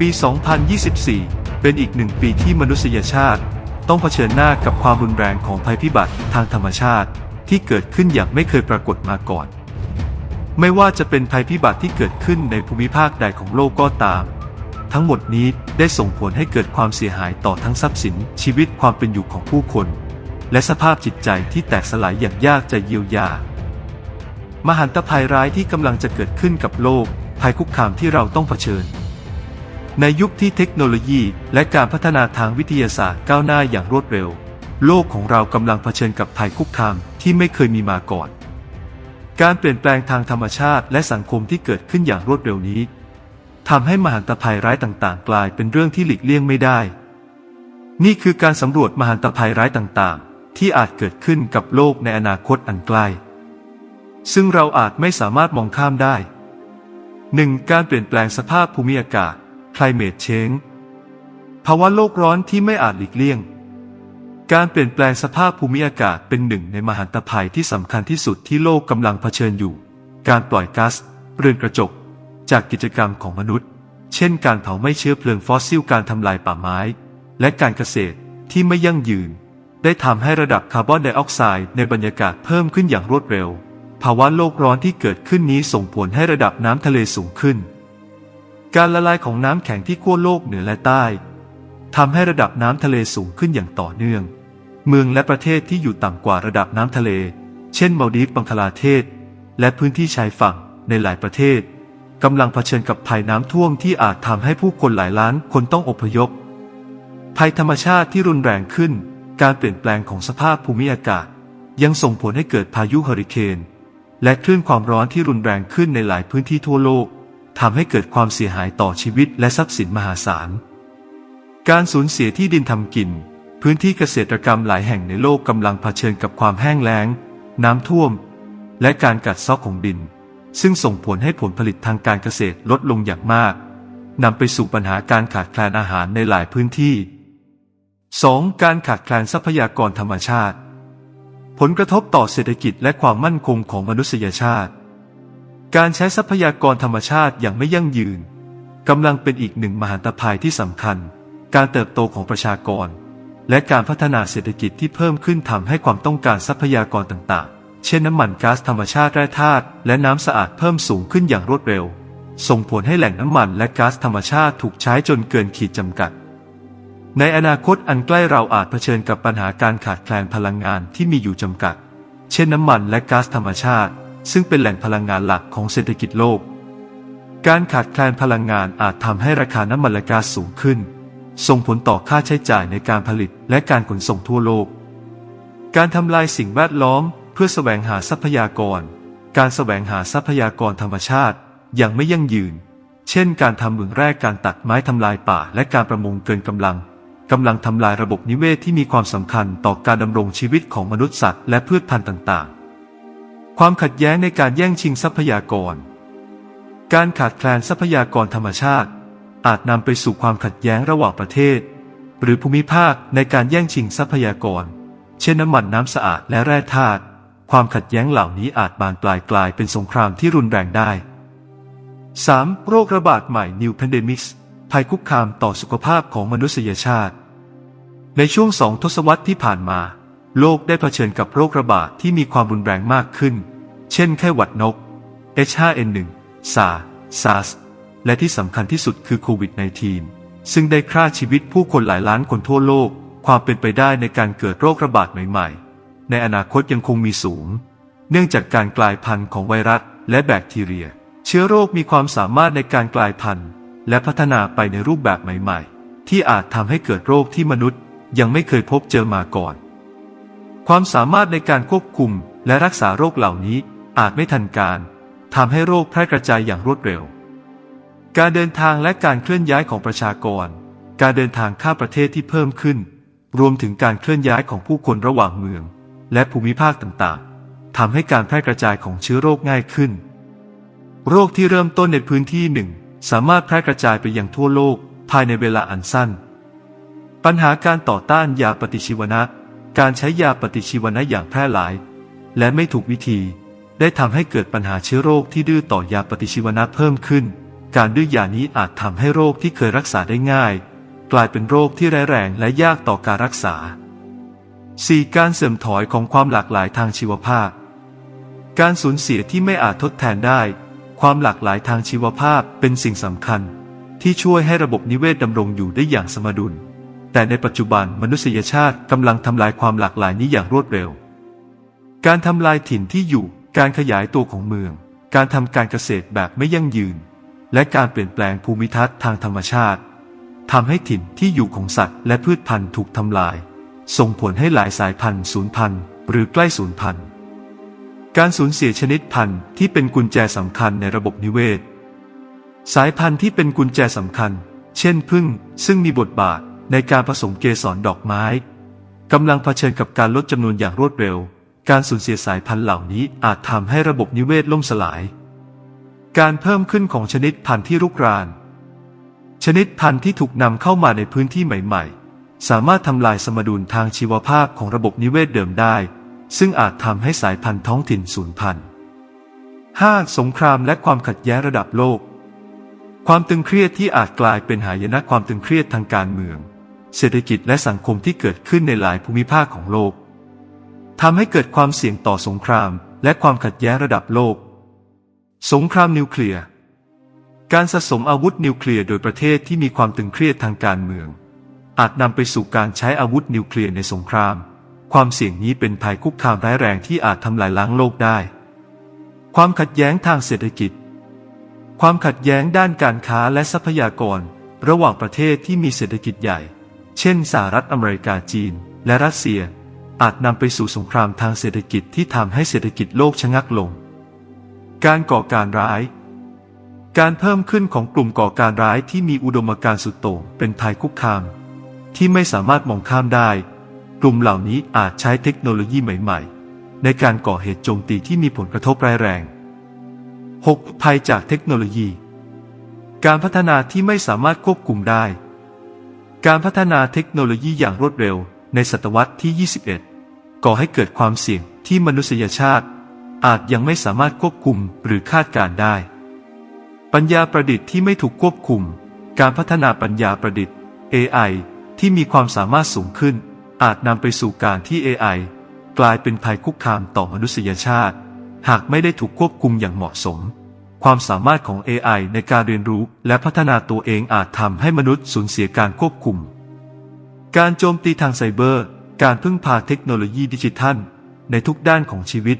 ปี 2024 เป็นอีกหนึ่งปีที่มนุษยชาติ ต้องเผชิญหน้ากับความรุนแรงของภัยพิบัติทางธรรมชาติ ที่เกิดขึ้นอย่างไม่เคยปรากฏมาก่อน ไม่ว่าจะเป็นภัยพิบัติที่เกิดขึ้นในภูมิภาคใดของโลกก็ตาม ทั้งหมดนี้ได้ส่งผลให้เกิดความเสียหายต่อทั้งทรัพย์สิน ชีวิตความเป็นอยู่ของผู้คน และสภาพจิตใจที่แตกสลายอย่างยากจะเยียวยา มหันตภัยร้ายที่กำลังจะเกิดขึ้นกับโลกภัยคุกคามที่เราต้องเผชิญ ในยุคที่เทคโนโลยี และการพัฒนาทางวิทยาศาสตร์ก้าวหน้าอย่างรวดเร็ว โลกของเรากำลังเผชิญกับภัยคุกคามที่ไม่เคยมีมาก่อน การเปลี่ยนแปลงทางธรรมชาติและสังคมที่เกิดขึ้นอย่างรวดเร็วนี้ทำให้มหันตภัยร้ายต่างๆ กลายเป็นเรื่องที่หลีกเลี่ยงไม่ได้ นี่คือการสำรวจมหันตภัยร้ายต่างๆ ที่อาจเกิดขึ้นกับโลกในอนาคตอันใกล ซึ่งเราอาจไม่สามารถมองข้ามได้ 1. การเปลี่ยนแปลงสภาพภูมิอากาศ climate change ภาวะโลกร้อนที่ไม่อาจหลีกเลี่ยง การเปลี่ยนแปลงสภาพภูมิอากาศเป็นหนึ่งในมหันตภัยที่สำคัญที่สุดที่โลกกำลังเผชิญอยู่ การปล่อยก๊าซเรือนกระจก จากกิจกรรมของมนุษย์ เช่นการเผาไม้เชื้อเพลิงฟอสซิลการทำลายป่าไม้ และการเกษตรที่ไม่ยั่งยืน ได้ทำให้ระดับคาร์บอนไดออกไซด์ในบรรยากาศเพิ่มขึ้นอย่างรวดเร็ว ภาวะโลกร้อนที่เกิดขึ้นนี้ส่งผลให้ระดับน้ำทะเลสูงขึ้น การละลายของน้ำแข็งที่ขั้วโลกเหนือและใต้ทำให้ระดับน้ำทะเลสูงขึ้นอย่างต่อเนื่อง เมืองและประเทศที่อยู่ต่ำกว่าระดับน้ำทะเล เช่นมาลดีฟบังคลาเทศ และพื้นที่ชายฝั่งในหลายประเทศกำลังเผชิญกับภัยน้ำท่วมที่อาจทำให้ผู้คนหลายล้านคนต้องอพยพ ภัยธรรมชาติที่รุนแรงขึ้น การเปลี่ยนแปลงของสภาพภูมิอากาศ ยังส่งผลให้เกิดพายุเฮอริเคน และคลื่นความร้อนที่รุนแรงขึ้นในหลายพื้นที่ทั่วโลก ทำให้เกิดความเสียหายต่อชีวิตและทรัพย์สินมหาศาล การสูญเสียที่ดินทำกิน พื้นที่เกษตรกรรมหลายแห่งในโลกกำลังเผชิญกับความแห้งแล้ง น้ำท่วม และการกัดเซาะของดิน ซึ่งส่งผลให้ผลผลิตทางการเกษตรลดลงอย่างมากนำไปสู่ปัญหาการขาดแคลนอาหารในหลายพื้นที่ 2. การขาดแคลนทรัพยากรธรรมชาติ ผลกระทบต่อเศรษฐกิจและความมั่นคงของมนุษยชาติ การใช้ทรัพยากรธรรมชาติอย่างไม่ยั่งยืนกำลังเป็นอีกหนึ่งมหันตภัยที่สำคัญ การเติบโตของประชากร และการพัฒนาเศรษฐกิจที่เพิ่มขึ้นทำให้ความต้องการทรัพยากรต่างๆ เช่นน้ำมันก๊าซธรรมชาติแร่ธาตุและน้ำสะอาดเพิ่มสูงขึ้นอย่างรวดเร็ว ส่งผลให้แหล่งน้ำมันและก๊าซธรรมชาติถูกใช้จนเกินขีดจำกัด ในอนาคตอันใกล้เราอาจเผชิญกับปัญหาการขาดแคลนพลังงานที่มีอยู่จำกัด เช่นน้ำมันและก๊าซธรรมชาติ ซึ่งเป็นแหล่งพลังงานหลักของเศรษฐกิจโลก การขาดแคลนพลังงานอาจทำให้ราคาน้ำมันและก๊าซสูงขึ้น ส่งผลต่อค่าใช้จ่ายในการผลิตและการขนส่งทั่วโลก การทำลายสิ่งแวดล้อมเพื่อแสวงหาทรัพยากร การแสวงหาทรัพยากรธรรมชาติอย่างไม่ยั่งยืน เช่น การทำเหมืองแร่การตัดไม้ทำลายป่า และการประมงเกินกำลังกำลังทำลายระบบนิเวศที่มีความสำคัญต่อการดำรงชีวิตของมนุษย์สัตว์และพืชพันธุ์ต่างๆ ความขัดแย้งในการแย่งชิงทรัพยากร การขาดแคลนทรัพยากรธรรมชาติ อาจนำไปสู่ความขัดแย้งระหว่างประเทศ หรือภูมิภาคในการแย่งชิงทรัพยากร เช่นน้ำมันน้ำสะอาดและแร่ธาตุความขัดแย้งเหล่านี้อาจบานปลายกลายเป็นสงครามที่รุนแรงได้ 3. โรคระบาดใหม่ New Pandemics ภัยคุกคามต่อสุขภาพของมนุษยชาติ ในช่วงสองทศวรรษที่ผ่านมา โลกได้เผชิญกับโรคระบาดที่มีความรุนแรงมากขึ้น เช่นไข้หวัดนก H5N1 ซา SARS และที่สำคัญที่สุดคือโควิด -19 ซึ่งได้ฆ่าชีวิตผู้คนหลายล้านคนทั่วโลก ความเป็นไปได้ในการเกิดโรคระบาดใหม่ๆ ในอนาคตยังคงมีสูง เนื่องจากการกลายพันธุ์ของไวรัสและแบคทีเรีย เชื้อโรคมีความสามารถในการกลายพันธุ์ และพัฒนาไปในรูปแบบใหม่ ๆ ที่อาจทำให้เกิดโรคที่มนุษย์ยังไม่เคยพบเจอมาก่อน ความสามารถในการควบคุมและรักษาโรคเหล่านี้อาจไม่ทันการทำให้โรคแพร่กระจายอย่างรวดเร็ว การเดินทางและการเคลื่อนย้ายของประชากร การเดินทางข้ามประเทศที่เพิ่มขึ้น รวมถึงการเคลื่อนย้ายของผู้คนระหว่างเมือง และภูมิภาคต่างๆทำให้การแพร่กระจายของเชื้อโรคง่ายขึ้น โรคที่เริ่มต้นในพื้นที่หนึ่งสามารถแพร่กระจายไปยังทั่วโลกภายในเวลาอันสั้น ปัญหาการต่อต้านยาปฏิชีวนะ การใช้ยาปฏิชีวนะอย่างแพร่หลาย และไม่ถูกวิธี ได้ทำให้เกิดปัญหาเชื้อโรคที่ดื้อต่อยาปฏิชีวนะเพิ่มขึ้น การดื้อยานี้อาจทำให้โรคที่เคยรักษาได้ง่าย กลายเป็นโรคที่ร้ายแรงและยากต่อการรักษา 4. การเสื่อมถอยของความหลากหลายทางชีวภาพ การสูญเสียที่ไม่อาจทดแทนได้ ความหลากหลายทางชีวภาพเป็นสิ่งสำคัญ ที่ช่วยให้ระบบนิเวศดำรงอยู่ได้อย่างสมดุล แต่ในปัจจุบันมนุษยชาติกำลังทำลายความหลากหลายนี้อย่างรวดเร็ว การทำลายถิ่นที่อยู่ การขยายตัวของเมือง การทำการเกษตรแบบไม่ยั่งยืน และการเปลี่ยนแปลงภูมิทัศน์ทางธรรมชาติทำให้ถิ่นที่อยู่ของสัตว์และพืชพันธุ์ถูกทำลาย ส่งผลให้หลายสายพันธุ์สูญพันธุ์หรือใกล้สูญพันธุ์ การสูญเสียชนิดพันธุ์ที่เป็นกุญแจสำคัญในระบบนิเวศ สายพันธุ์ที่เป็นกุญแจสำคัญ เช่นพึ่งซึ่งมีบทบาท ในการผสมเกสรดอกไม้กำลังเผชิญกับการลดจำนวนอย่างรวดเร็ว การสูญเสียสายพันธุ์เหล่านี้อาจทำให้ระบบนิเวศล่มสลาย การเพิ่มขึ้นของชนิดพันธุ์ที่รุกราน ชนิดพันธุ์ที่ถูกนำเข้ามาในพื้นที่ใหม่ ๆ สามารถทำลายสมดุลทางชีวภาพของระบบนิเวศเดิมได้ ซึ่งอาจทำให้สายพันธุ์ท้องถิ่นสูญพันธุ์ 5. สงครามและความขัดแย้งระดับโลก ความตึงเครียดที่อาจกลายเป็นหายนะความตึงเครียดทางการเมือง เศรษฐกิจและสังคมที่เกิดขึ้นในหลายภูมิภาคของโลกทำให้เกิดความเสี่ยงต่อสงคราม และความขัดแย้งระดับโลก สงครามนิวเคลียร์การสะสมอาวุธนิวเคลียร์โดยประเทศที่มีความตึงเครียดทางการเมือง อาจนำไปสู่การใช้อาวุธนิวเคลียร์ในสงคราม ความเสี่ยงนี้เป็นภัยคุกคามร้ายแรงที่อาจทำลายล้างโลกได้ ความขัดแย้งทางเศรษฐกิจ ความขัดแย้งด้านการค้าและทรัพยากร ระหว่างประเทศที่มีเศรษฐกิจใหญ่ เช่นสหรัฐอเมริกาจีน และรัสเซีย อาจนำไปสู่สงครามทางเศรษฐกิจที่ทำให้เศรษฐกิจโลกชะงักลง การก่อการร้าย การเพิ่มขึ้นของกลุ่มก่อการร้ายที่มีอุดมการณ์สุดโต่งเป็นภัยคุกคาม ที่ไม่สามารถมองข้ามได้ กลุ่มเหล่านี้อาจใช้เทคโนโลยีใหม่ ๆ ในการก่อเหตุโจมตีที่มีผลกระทบร้ายแรง 6. ภัยจากเทคโนโลยี การพัฒนาที่ไม่สามารถควบคุมได้ การพัฒนาเทคโนโลยีอย่างรวดเร็วในศตวรรษที่ 21 ก่อให้เกิดความเสี่ยงที่มนุษยชาติ อาจยังไม่สามารถควบคุมหรือคาดการได้ ปัญญาประดิษฐ์ที่ไม่ถูกควบคุม การพัฒนาปัญญาประดิษฐ์ AI ที่มีความสามารถสูงขึ้น อาจนำไปสู่การที่ AI กลายเป็นภัยคุกคามต่อมนุษยชาติ หากไม่ได้ถูกควบคุมอย่างเหมาะสม ความสามารถของ AI ในการเรียนรู้และพัฒนาตัวเองอาจทำให้มนุษย์สูญเสียการควบคุม การโจมตีทางไซเบอร์ การพึ่งพาเทคโนโลยีดิจิทัล ในทุกด้านของชีวิต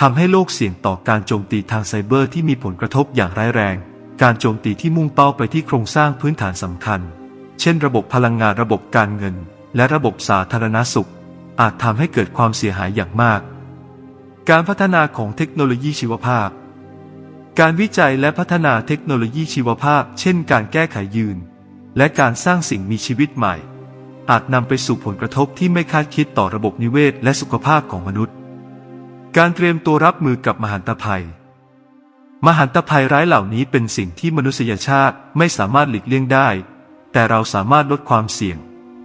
ทำให้โลกเสี่ยงต่อการโจมตีทางไซเบอร์ที่มีผลกระทบอย่างร้ายแรง การโจมตีที่มุ่งเป้าไปที่โครงสร้างพื้นฐานสำคัญ เช่น ระบบพลังงานระบบการเงิน และระบบสาธารณสุข อาจทำให้เกิดความเสียหายอย่างมาก การพัฒนาของเทคโนโลยีชีวภาพ การวิจัยและพัฒนาเทคโนโลยีชีวภาพ เช่นการแก้ไขยืน และการสร้างสิ่งมีชีวิตใหม่ อาจนำไปสู่ผลกระทบที่ไม่คาดคิดต่อระบบนิเวศและสุขภาพของมนุษย์ การเตรียมตัวรับมือกับมหันตภัย มหันตภัยร้ายเหล่านี้เป็นสิ่งที่มนุษยชาติไม่สามารถหลีกเลี่ยงได้ แต่เราสามารถลดความเสี่ยง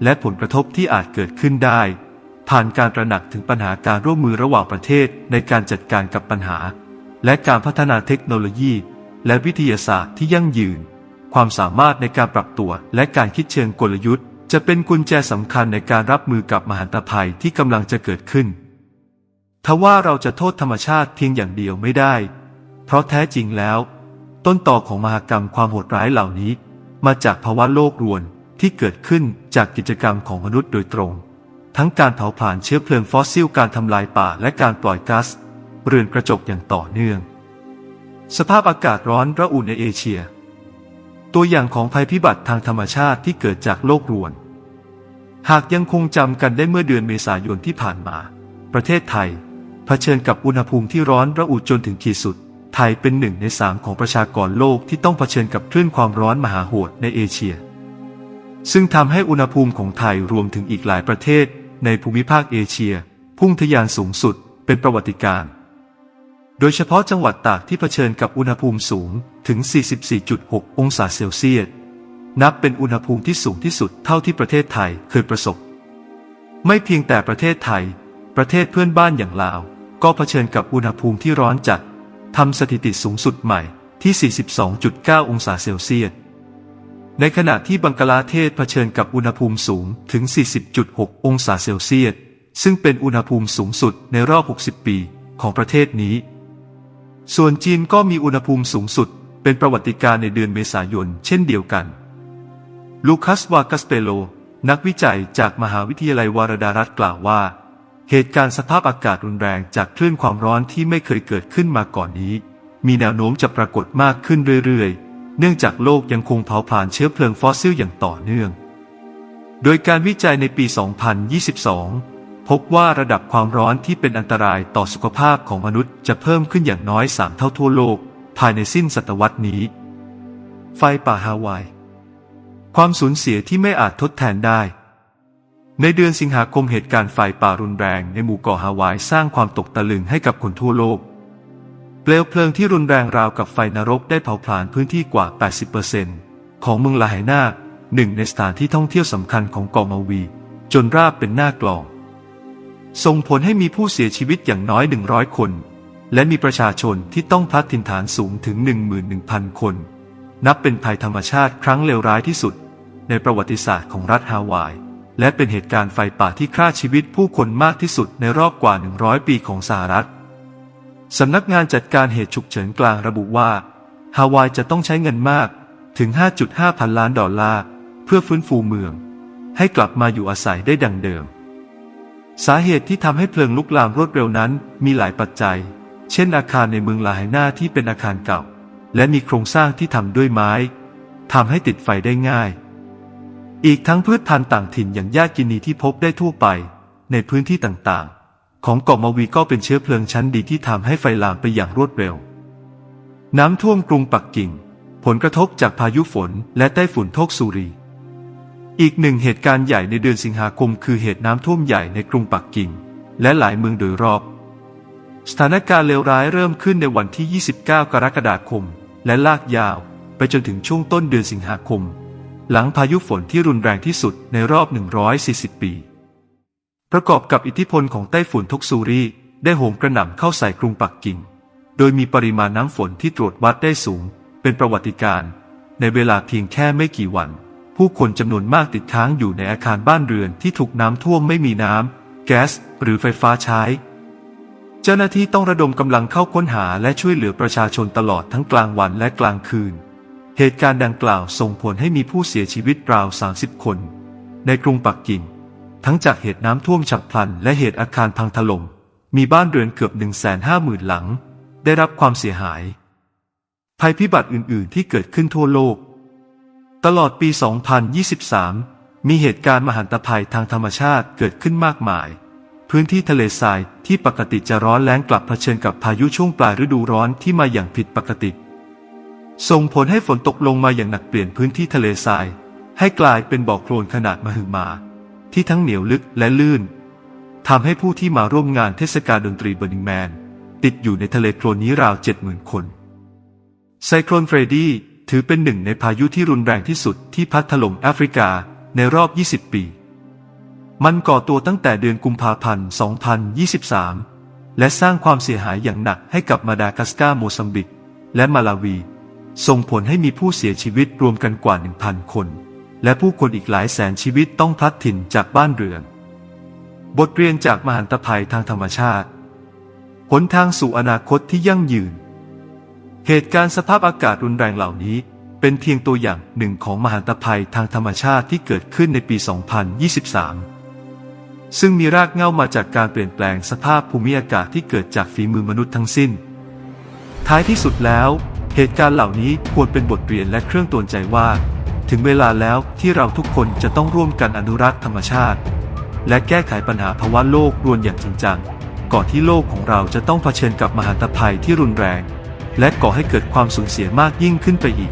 และผลกระทบที่อาจเกิดขึ้นได้ ผ่านการตระหนักถึงปัญหาการร่วมมือระหว่างประเทศในการจัดการกับปัญหา และการพัฒนาเทคโนโลยี และวิทยาศาสตร์ที่ยั่งยืน ความสามารถในการปรับตัวและการคิดเชิงกลยุทธ์ จะเป็นกุญแจสำคัญในการรับมือกับมหันตภัยที่กำลังจะเกิดขึ้นทว่าเราจะโทษธรรมชาติเพียงอย่างเดียวไม่ได้ เพราะแท้จริงแล้ว ต้นต่อของมหากรรมความโหดร้ายเหล่านี้ มาจากภาวะโลกรวนที่เกิดขึ้นจากกิจกรรมของมนุษย์โดยตรง ทั้งการเผาผลาญเชื้อเพลิงฟอสซิลการทำลายป่าและการปล่อยก๊าซ เรือนกระจกอย่างต่อเนื่อง สภาพอากาศร้อนระอุในเอเชีย ตัวอย่างของภัยพิบัติทางธรรมชาติที่เกิดจากโลกรวน หากยังคงจำกันได้เมื่อเดือนเมษายนที่ผ่านมา ประเทศไทยเผชิญกับอุณหภูมิที่ร้อนระอุจนถึงขีดสุด ไทยเป็นหนึ่งในสามของประชากรโลกที่ต้องเผชิญกับคลื่นความร้อนมหาโหดในเอเชีย ซึ่งทำให้อุณหภูมิของไทยรวมถึงอีกหลายประเทศในภูมิภาคเอเชีย พุ่งทะยานสูงสุดเป็นประวัติการณ์ โดยเฉพาะจังหวัดตากที่เผชิญกับอุณหภูมิสูงถึง 44.6 องศาเซลเซียส นับเป็นอุณหภูมิที่สูงที่สุดเท่าที่ประเทศไทยเคยประสบ ไม่เพียงแต่ประเทศไทย ประเทศเพื่อนบ้านอย่างลาว ก็เผชิญกับอุณหภูมิที่ร้อนจัดทำสถิติสูงสุดใหม่ที่ 42.9 องศาเซลเซียส ในขณะที่บังกลาเทศเผชิญกับอุณหภูมิสูงถึง 40.6 องศาเซลเซียส ซึ่งเป็นอุณหภูมิสูงสุดในรอบ 60 ปีของประเทศนี้ ส่วนจีนก็มีอุณหภูมิสูงสุด เป็นประวัติการในเดือนเมษายนเช่นเดียวกัน ลูคัสวากัสเปโล นักวิจัยจากมหาวิทยาลัยวารดารัฐกล่าวว่า เหตุการณ์สภาพอากาศรุนแรงจากคลื่นความร้อนที่ไม่เคยเกิดขึ้นมาก่อนนี้ มีแนวโน้มจะปรากฏมากขึ้นเรื่อยๆ เนื่องจากโลกยังคงเผาผลาญเชื้อเพลิงฟอสซิลอย่างต่อเนื่อง โดยการวิจัยในปี 2022 พบว่าระดับความร้อนที่เป็นอันตรายต่อสุขภาพของมนุษย์จะเพิ่มขึ้นอย่างน้อย 3 เท่าทั่วโลก ภายในสิ้นศตวรรษนี้ ไฟป่าฮาวาย ความสูญเสียที่ไม่อาจทดแทนได้ ในเดือนสิงหาคมเหตุการณ์ไฟป่ารุนแรงในหมู่เกาะฮาวายสร้างความตกตะลึงให้กับคนทั่วโลก เปลวเพลิงที่รุนแรงราวกับไฟนรกได้เผาผลาญพื้นที่กว่า 80%ของเมืองลาไฮนาหนึ่งในสถานที่ท่องเที่ยวสำคัญของเกาะมาวี จนราบเป็นหน้ากลอง ส่งผลให้มีผู้เสียชีวิตอย่างน้อย 100 คน และมีประชาชนที่ต้องพัดถิ่นฐานสูงถึง 11,000 คน นับเป็นภัยธรรมชาติครั้งเลวร้ายที่สุด ในประวัติศาสตร์ของรัฐฮาวาย และเป็นเหตุการณ์ไฟป่าที่ฆ่าชีวิตผู้คนมากที่สุดในรอบกว่า 100 ปีของสหรัฐสำนักงานจัดการเหตุฉุกเฉินกลางระบุว่า ฮาวายจะต้องใช้เงินมากถึง 5.5 พันล้านดอลลาร์ เพื่อฟื้นฟูเมือง ให้กลับมาอยู่อาศัยได้ดังเดิม สาเหตุที่ทำให้เพลิงลุกลามรวดเร็วนั้นมีหลายปัจจัย เช่น อาคารในเมืองหลาไฮนาที่เป็นอาคารเก่า และมีโครงสร้างที่ทำด้วยไม้ทำให้ติดไฟได้ง่าย อีกทั้งพืชพันธุ์ต่างถิ่นอย่างหญ้ากินีที่พบได้ทั่วไป ในพื้นที่ต่างๆ ของเกาะมาวีก็เป็นเชื้อเพลิงชั้นดีที่ทำให้ไฟลามไปอย่างรวดเร็ว น้ำท่วมกรุงปักกิ่ง ผลกระทบจากพายุฝนและไต้ฝุ่นโทกซูรี อีกหนึ่งเหตุการณ์ใหญ่ในเดือนสิงหาคมคือเหตุน้ำท่วมใหญ่ในกรุงปักกิ่ง และหลายเมืองโดยรอบ สถานการณ์เลวร้ายเริ่มขึ้นในวันที่ 29 กรกฎาคม และลากยาวไปจนถึงช่วงต้นเดือนสิงหาคม หลังพายุฝนที่รุนแรงที่สุดในรอบ 140 ปี ประกอบกับอิทธิพลของไต้ฝุ่นทกซูรีได้โหมกระหน่ำเข้าใส่กรุงปักกิ่ง โดยมีปริมาณน้ำฝนที่ตรวจวัดได้สูง เป็นประวัติการณ์ในเวลาเพียงแค่ไม่กี่วัน ผู้คนจำนวนมากติดค้างอยู่ในอาคารบ้านเรือนที่ถูกน้ำท่วมไม่มีน้ำแก๊ส หรือไฟฟ้าใช้ เจ้าหน้าที่ต้องระดมกำลังเข้าค้นหาและช่วยเหลือประชาชนตลอดทั้งกลางวันและกลางคืน เหตุการณ์ดังกล่าวส่งผลให้มีผู้เสียชีวิตราว 30 คน ในกรุงปักกิ่ง ทั้งจากเหตุน้ำท่วมฉับพลัน และเหตุอาคารพังถล่มมีบ้านเรือนเกือบ 150,000 หลัง ได้รับความเสียหาย ภัยพิบัติอื่น ๆ ที่เกิดขึ้นทั่วโลก ตลอดปี 2023 มีเหตุการณ์มหันตภัยทางธรรมชาติเกิดขึ้นมากมาย พื้นที่ทะเลทรายที่ปกติจะร้อนแล้งกลับเผชิญกับพายุช่วงปลายฤดูร้อนที่มาอย่างผิดปกติ ส่งผลให้ฝนตกลงมาอย่างหนักเปลี่ยนพื้นที่ทะเลทราย ให้กลายเป็นบ่อโคลนขนาดมหึมา ที่ทั้งเหนียวลึกและลื่นทำให้ผู้ที่มาร่วมงานเทศกาลดนตรีเบอร์นิงแมนติดอยู่ในทะเลโคลนนี้ราว 70,000 คนไซโคลนเฟรดี้ ถือเป็นหนึ่งในพายุที่รุนแรงที่สุดที่พัดถล่มแอฟริกาในรอบ 20 ปี มันก่อตัวตั้งแต่เดือนกุมภาพันธ์ 2023 และสร้างความเสียหายอย่างหนักให้กับมาดากัสการ์โมซัมบิก และมาลาวี ส่งผลให้มีผู้เสียชีวิตรวมกันกว่า 1,000 คน และผู้คนอีกหลายแสนชีวิตต้องพลัดถิ่นจากบ้านเรือน บทเรียนจากมหันตภัยทางธรรมชาติ หนทางสู่อนาคตที่ยั่งยืน เหตุการณ์สภาพอากาศรุนแรงเหล่านี้ เป็นเพียงตัวอย่างหนึ่งของมหันตภัยทางธรรมชาติที่เกิดขึ้นในปี 2023 ซึ่งมีรากเหง้ามาจากการเปลี่ยนแปลงสภาพภูมิอากาศที่เกิดจากฝีมือมนุษย์ทั้งสิ้น ท้ายที่สุดแล้ว เหตุการณ์เหล่านี้ควรเป็นบทเรียนและเครื่องตือนใจว่า ถึงเวลาแล้วที่เราทุกคนจะต้องร่วมกันอนุรักษ์ธรรมชาติ และแก้ไขปัญหาภาวะโลกรวนอย่างจริงจังก่อนที่โลกของเราจะต้องเผชิญกับมหันตภัยที่รุนแรง และก่อให้เกิดความสูญเสียมากยิ่งขึ้นไปอีก